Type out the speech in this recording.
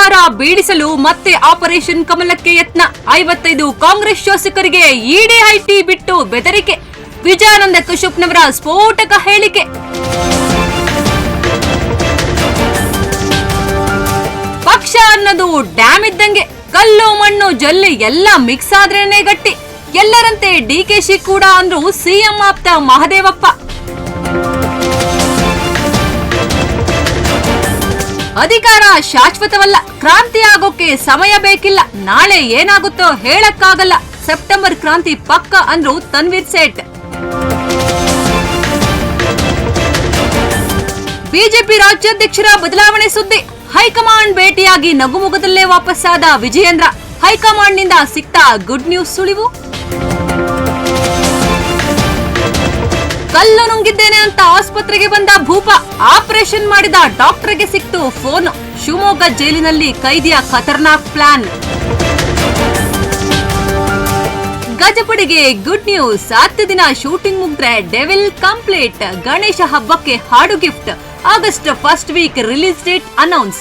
ಸರ್ಕಾರ ಬೀಳಿಸಲು ಮತ್ತೆ ಆಪರೇಷನ್ ಕಮಲಕ್ಕೆ ಯತ್ನ. ಐವತ್ತೈದು ಕಾಂಗ್ರೆಸ್ ಶಾಸಕರಿಗೆ ಇಡಿ ಐಟಿ ಬಿಟ್ಟು ಬೆದರಿಕೆ. ವಿಜಯಾನಂದ ಕಶ್ಯಪ್ನವರ ಸ್ಫೋಟಕ ಹೇಳಿಕೆ. ಪಕ್ಷ ಅನ್ನೋದು ಡ್ಯಾಮ್ ಇದ್ದಂಗೆ. ಕಲ್ಲು ಮಣ್ಣು ಜಲ್ಲಿ ಎಲ್ಲ ಮಿಕ್ಸ್ ಆದ್ರೇನೆ ಗಟ್ಟಿ. ಎಲ್ಲರಂತೆ ಡಿಕೆಶಿ ಕೂಡ ಅಂದ್ರು ಸಿಎಂ ಆಪ್ತ ಮಹದೇವಪ್ಪ. ಅಧಿಕಾರ ಶಾಶ್ವತವಲ್ಲ ಕ್ರಾಂತಿ ಆಗೋಕೆ ಸಮಯ ಬೇಕಿಲ್ಲ, ನಾಳೆ ಏನಾಗುತ್ತೋ ಹೇಳಕ್ಕಾಗಲ್ಲ. ಸೆಪ್ಟೆಂಬರ್ ಕ್ರಾಂತಿ ಪಕ್ಕ ಅಂದ್ರು ತನ್ವೀರ್ ಸೇಠ್. ಬಿಜೆಪಿ ರಾಜ್ಯಾಧ್ಯಕ್ಷರ ಬದಲಾವಣೆ ಸುದ್ದಿ, ಹೈಕಮಾಂಡ್ ಭೇಟಿಯಾಗಿ ನಗುಮುಗದಲ್ಲೇ ವಾಪಸ್ಸಾದ ವಿಜಯೇಂದ್ರ, ಹೈಕಮಾಂಡ್ನಿಂದ ಸಿಕ್ತ ಗುಡ್ ನ್ಯೂಸ್ ಸುಳಿವು? ಕಲ್ಲು ನುಂಗಿದ್ದೇನೆ ಅಂತ ಆಸ್ಪತ್ರೆಗೆ ಬಂದ ಭೂಪ ಆಪರೇಷನ್ ಮಾಡಿದ ಡಾಕ್ಟರ್ಗೆ ಸಿಕ್ತು ಫೋನ್. ಶಿವಮೊಗ್ಗ ಜೈಲಿನಲ್ಲಿ ಕೈದಿಯ ಖತರ್ನಾಕ್ ಪ್ಲಾನ್. ಗಜಪಡಿಗೆ ಗುಡ್ ನ್ಯೂಸ್. ಹತ್ತು ದಿನ ಶೂಟಿಂಗ್ ಮುಗ್ದ್ರೆ ಡೆವಿಲ್ ಕಂಪ್ಲೀಟ್. ಗಣೇಶ ಹಬ್ಬಕ್ಕೆ ಹಾಡು gift. August first week release date announce